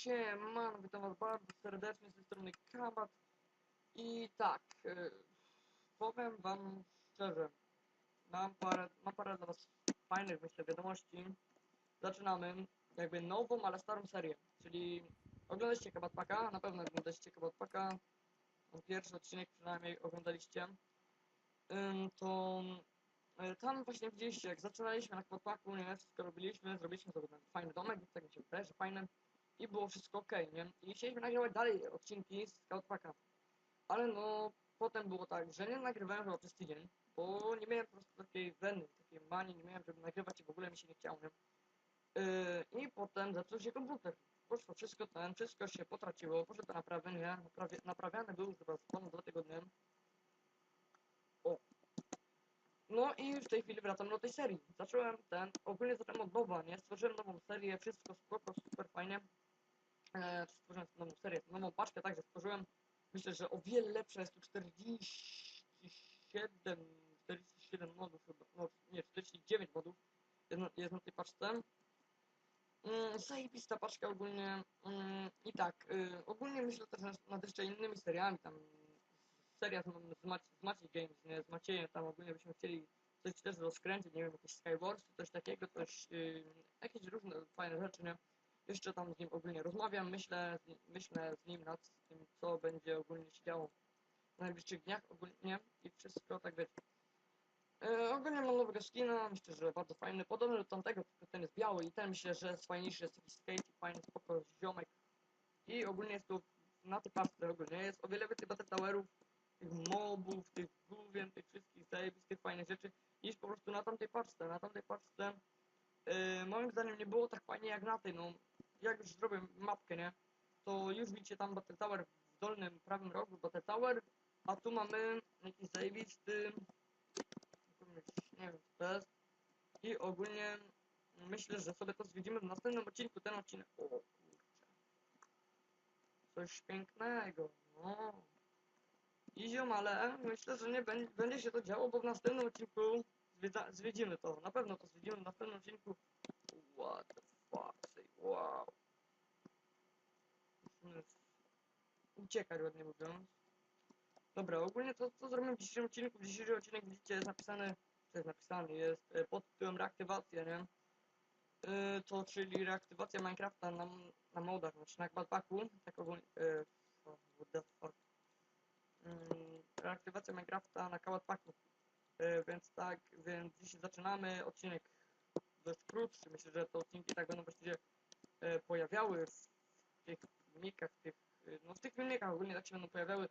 Siemano, witam was bardzo serdecznie z tej strony Kabat i tak, e, powiem wam szczerze, mam parę, mam parę dla was fajnych, myślę, wiadomości. Zaczynamy jakby nową, ale starą serię, czyli oglądaliście Kabat Paka, na pewno oglądaliście Kabat Paka, pierwszy odcinek przynajmniej oglądaliście, to e, tam właśnie widzieliście, jak zaczynaliśmy na Kabat Paku, nie, wszystko robiliśmy, zrobiliśmy sobie ten fajny domek, tak mi się wydaje, że fajny i było wszystko ok, nie? I chcieliśmy nagrywać dalej odcinki z Scoutpacka. Ale no, potem było tak, że nie nagrywałem chyba przez tydzień, bo nie miałem po prostu takiej weny, takiej manii, nie miałem, żeby nagrywać i w ogóle mi się nie chciało, nie? Yy, I potem zepsuł się komputer. Poszło wszystko ten, wszystko się potraciło, poszedł do naprawy, nie? Naprawia, naprawiany był chyba ponad dwa tygodnie. O. No i w tej chwili wracam do tej serii. Zacząłem ten, ogólnie zacząłem od nowa, nie? Stworzyłem nową serię, wszystko spoko, super fajnie e, stworzyłem nową serię, nową paczkę, także stworzyłem, myślę, że o wiele lepsza jest tu 47, 47 modów chyba, no nie, 49 modów jest na, jest na tej paczce. Mm, zajebista paczka ogólnie mm, i tak, y, ogólnie myślę też nad- jeszcze innymi seriami, tam seria z, z, z Maciej Games, nie, z Maciejem, tam ogólnie byśmy chcieli coś też rozkręcić, nie wiem, jakieś Skywars, coś takiego, coś, y, jakieś różne fajne rzeczy, nie jeszcze tam z nim ogólnie rozmawiam, myślę, myślę z nim nad tym, co będzie ogólnie się działo w najbliższych dniach ogólnie i wszystko, tak wiecie. E, ogólnie mam nowego skina, myślę, że bardzo fajny, podobny do tamtego, tylko ten jest biały i ten myślę, że jest fajniejszy, jest taki skate fajny, spoko, ziomek. I ogólnie jest tu, na tej parce ogólnie jest o wiele więcej Battle Towerów, tych mobów, tych główien, tych wszystkich zajebistych, fajnych rzeczy, niż po prostu na tamtej parce. Na tamtej parce Yy, moim zdaniem nie było tak fajnie jak na tej, no jak już zrobię mapkę, nie, to już widzicie tam Battle Tower w dolnym prawym rogu Battle Tower, a tu mamy jakiś zajebisty, nie wiem co to jest i ogólnie myślę, że sobie to zwiedzimy w następnym odcinku, ten odcinek, o kurczę, coś pięknego, no. Iziom, ale myślę, że nie będzie, będzie się to działo, bo w następnym odcinku zwiedzimy to. Na pewno to zwiedzimy w następnym odcinku. What the fuck, say wow. Musimy uciekać ładnie mówiąc. Dobra, ogólnie to co zrobimy w dzisiejszym odcinku, w dzisiejszym odcinek widzicie jest napisany, co jest napisany, jest e, pod tytułem reaktywacja, nie? E, to czyli reaktywacja Minecrafta na, na modach, znaczy na backpacku, tak ogólnie, fuck. Mm, reaktywacja Minecrafta na Kałatpaku. E, więc tak, więc dzisiaj zaczynamy odcinek dość krótszy. Myślę, że te odcinki tak będą właściwie e, pojawiały w tych filmikach, w tych, no w tych filmikach ogólnie tak się będą pojawiały.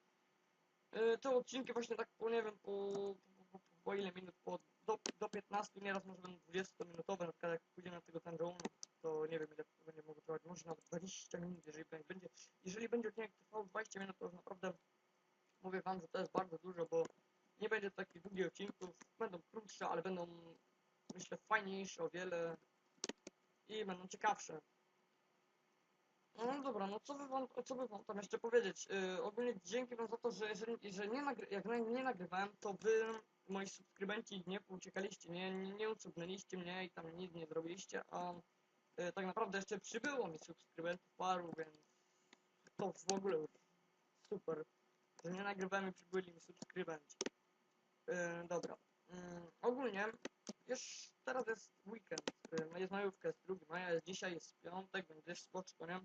E, te odcinki właśnie tak po, nie wiem, po, po, po, po ile minut, po, do, do 15, nieraz może będą 20 minutowe, na przykład jak pójdziemy na tego Tanżonu, to nie wiem ile to będzie mogło trwać, może nawet 20 minut, jeżeli będzie, jeżeli będzie odcinek trwał 20 minut, to już naprawdę mówię wam, że to jest bardzo dużo, bo nie będzie takich długich odcinków, będą krótsze, ale będą myślę fajniejsze o wiele i będą ciekawsze. No dobra, no co by wam, co by wam tam jeszcze powiedzieć? Yy, ogólnie dzięki wam za to, że jeżeli, że nie, jak nie nagrywałem, to wy, moi subskrybenci, nie uciekaliście, nie, nie, nie mnie i tam nic nie zrobiliście, a yy, tak naprawdę jeszcze przybyło mi subskrybentów paru, więc to w ogóle już super że nie nagrywamy przybyli mi subskrybenci. Yy, dobra. Yy, ogólnie już teraz jest weekend. Yy, jest majówka, jest 2 maja, jest dzisiaj, jest piątek, będzie spoczko, nie?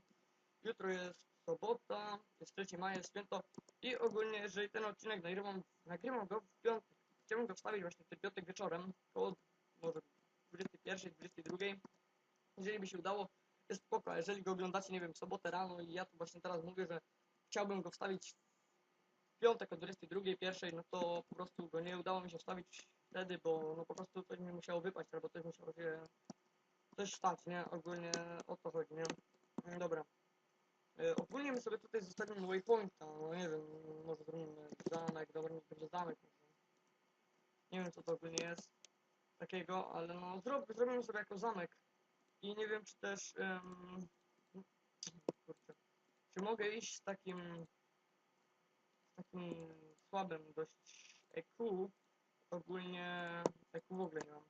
Jutro jest sobota, jest 3 maja, jest święto i ogólnie jeżeli ten odcinek nagrywam, nagrywam go w piątek. Chciałbym go wstawić właśnie w ten piątek wieczorem, koło może 21, 22. Jeżeli by się udało, jest spoko, jeżeli go oglądacie, nie wiem, w sobotę rano i ja tu właśnie teraz mówię, że chciałbym go wstawić w piątek o 22, pierwszej, no to po prostu go nie udało mi się wstawić wtedy, bo no po prostu coś mi musiało wypaść, albo coś musiało się coś stać, nie? Ogólnie o to chodzi, nie? Dobra. E, ogólnie my sobie tutaj zostawimy waypointa, no nie wiem, może zrobimy zamek, dobra, niech będzie zamek. Nie wiem co to ogólnie jest takiego, ale no zrob, zrobimy sobie jako zamek. I nie wiem czy też, em, kurczę, czy mogę iść z takim takim słabym dość EQ, ogólnie EQ w ogóle nie mam.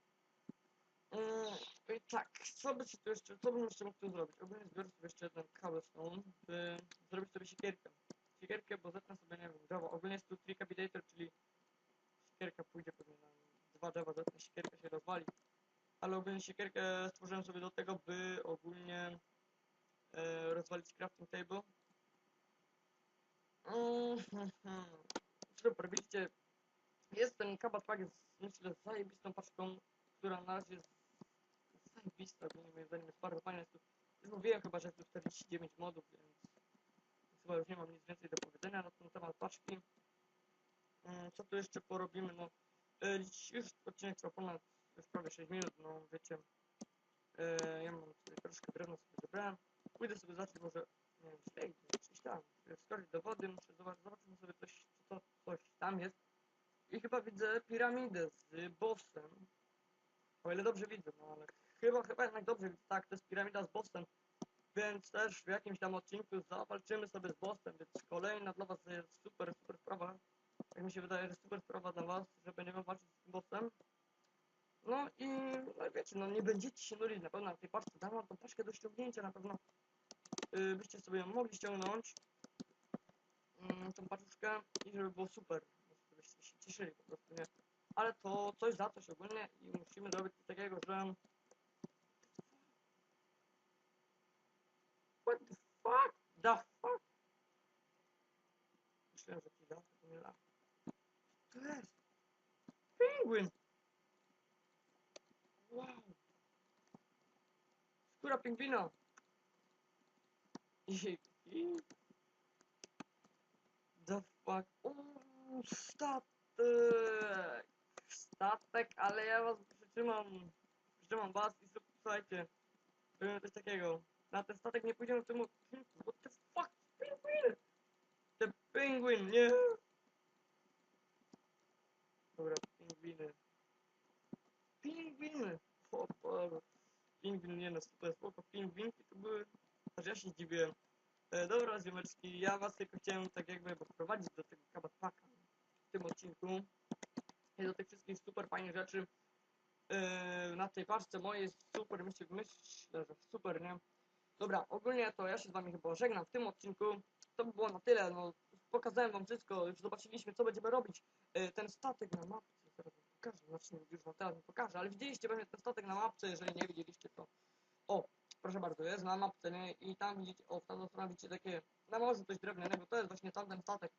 I tak, co by tu jeszcze, co bym jeszcze mógł tu zrobić? Ogólnie zbiorę sobie jeszcze jeden cobblestone, by zrobić sobie siekierkę. Siekierkę, bo zetnę sobie, nie wiem, drzewo. Ogólnie jest tu tricapitator, czyli siekierka pójdzie pewnie na dwa drzewa, zetnę siekierka się rozwali. Ale ogólnie siekierkę stworzyłem sobie do tego, by ogólnie e, rozwalić crafting table. Mm, Super, widzicie, jest ten kabat pack, jest myślę zajebistą paczką, która na razie jest moim zdaniem jest bardzo fajna. Jest tu, już mówiłem chyba, że tu 49 modów, więc, chyba już nie mam nic więcej do powiedzenia na ten temat paczki. Mm, Co tu jeszcze porobimy? No, e, już odcinek trwa ponad już prawie 6 minut, no wiecie. E, ja mam tutaj troszkę drewna sobie zebrałem. Pójdę sobie zacząć może, nie wiem, śledzić, coś tam. Skoczyć do wody, muszę zobaczyć, sobie coś, co, coś tam jest. I chyba widzę piramidę z bossem. O ile dobrze widzę, no ale chyba, chyba jednak dobrze. Tak, to jest piramida z bossem. Więc też w jakimś tam odcinku zawalczymy sobie z bossem, więc kolejna dla was jest super, super sprawa. Jak mi się wydaje, że super sprawa dla was, że będziemy walczyć z tym bossem. No i no wiecie, no nie będziecie się nulić na pewno na tej paczce. Dam wam tą paczkę do ściągnięcia na pewno. Yy, byście sobie ją mogli ściągnąć. Yy, tą paczuszkę i żeby było super. Żebyście się cieszyli po prostu, nie? Ale to coś za coś ogólnie i musimy zrobić coś takiego, że... What the fuck? The fuck? Myślałem, że ci da, to nie da. Co to jest? Penguin! Wow! Skóra pingwina! I... i... The fuck? Uuu, statek! Statek, ale ja was przytrzymam. Przytrzymam was i słuch- słuchajcie. Robimy coś takiego. Na ten statek nie pójdziemy w tym odcinku. What the fuck? Penguin! The penguin, nie! Dobra, pingwiny. Pingwiny! O Boże. Pingwin, nie no, super spoko. Pingwinki to były... Aż ja się zdziwiłem. E, dobra, ziomeczki, ja was tylko chciałem tak jakby poprowadzić do tego kabatpaka w tym odcinku i do tych wszystkich super fajnych rzeczy e, na tej paczce mojej jest super, myślę, myślę, że super, nie? Dobra, ogólnie to ja się z wami chyba żegnam w tym odcinku. To by było na tyle, no pokazałem wam wszystko, już zobaczyliśmy co będziemy robić. E, ten statek na mapce, wam pokażę, znaczy już wam teraz nie pokażę, ale widzieliście pewnie ten statek na mapce, jeżeli nie widzieliście to. O, proszę bardzo, jest na mapce, nie? I tam widzicie, o, w tamtą stronę widzicie takie, na morzu coś drewnianego, to jest właśnie tamten statek.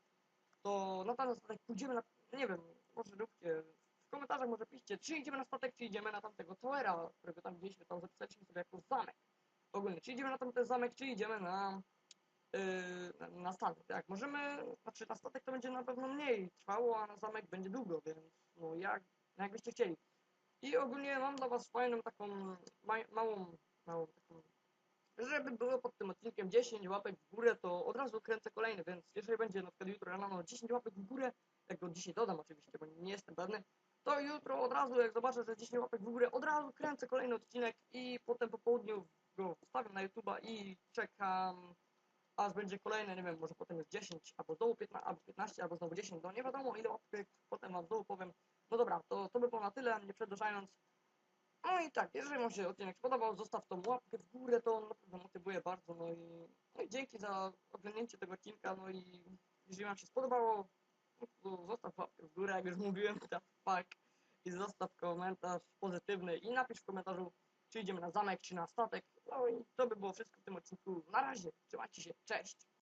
To na tamten statek pójdziemy na, nie wiem, może róbcie, w komentarzach może piszcie, czy idziemy na statek, czy idziemy na tamtego towera, którego tam widzieliśmy, tam zapisaliśmy sobie jako zamek. Ogólnie, czy idziemy na tamten zamek, czy idziemy na, yy, na, statek, tak? Możemy, znaczy na statek to będzie na pewno mniej trwało, a na zamek będzie długo, więc no jak, jak byście chcieli. I ogólnie mam dla was fajną taką, maj, małą, małą taką, żeby było pod tym odcinkiem 10 łapek w górę, to od razu kręcę kolejny, więc jeżeli będzie na przykład jutro rano 10 łapek w górę, jak go dzisiaj dodam oczywiście, bo nie jestem pewny, to jutro od razu, jak zobaczę, że 10 łapek w górę, od razu kręcę kolejny odcinek i potem po południu go wstawiam na YouTube'a i czekam, aż będzie kolejny, nie wiem, może potem już 10, albo znowu 15, albo 15, albo znowu 10, no nie wiadomo ile łapek, potem wam znowu powiem. No dobra, to, to by było na tyle, nie przedłużając. No i tak, jeżeli wam się odcinek spodobał, zostaw tą łapkę w górę, to naprawdę motywuje bardzo, no i, no i dzięki za oglądnięcie tego odcinka, no i jeżeli wam się spodobało, no zostaw łapkę w górę, jak już mówiłem, tak, fuck, i zostaw komentarz pozytywny i napisz w komentarzu, czy idziemy na zamek, czy na statek, no i to by było wszystko w tym odcinku, na razie, trzymajcie się, cześć!